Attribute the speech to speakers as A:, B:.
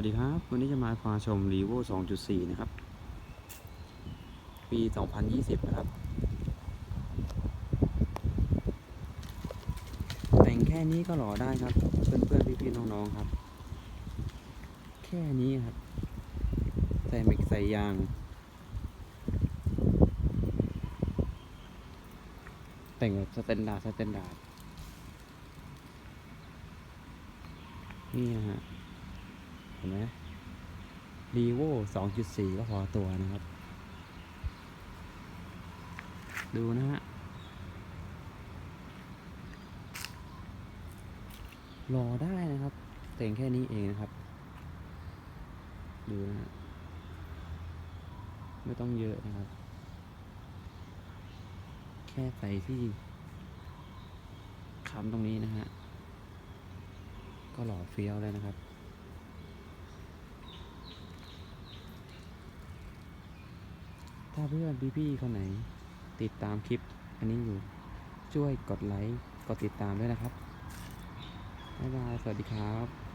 A: วัสดีครับ วันนี้จะมาพาชม r e v o 2.4 นะครับ ปี 2020 นะครับ แต่งแค่นี้ก็หล่อได้ครับ เพื่อนๆพี่ๆน้องๆครับ แค่นี้ครับ ใส่เมกใส่ยาง แต่งแบบสแตนดาร์ดสแตนดาร์ดนี่ฮะ เห็นไหม r e v o 2.4ก็พอตัวนะครับ ดูนะฮะรอได้นะครับแต่งแค่นี้เองนะครับ ดูนะฮะไม่ต้องเยอะนะครับ แค่ใส่ที่ค้ำตรงนี้นะฮะ ก็หล่อเฟี้ยวแล้วนะครับ ถ้าเพื่อนพี่ๆคนไหน ติดตามคลิปอันนี้อยู่ ช่วยกดไลค์ กดติดตามด้วยนะครับ บ๊ายบาย สวัสดีครับ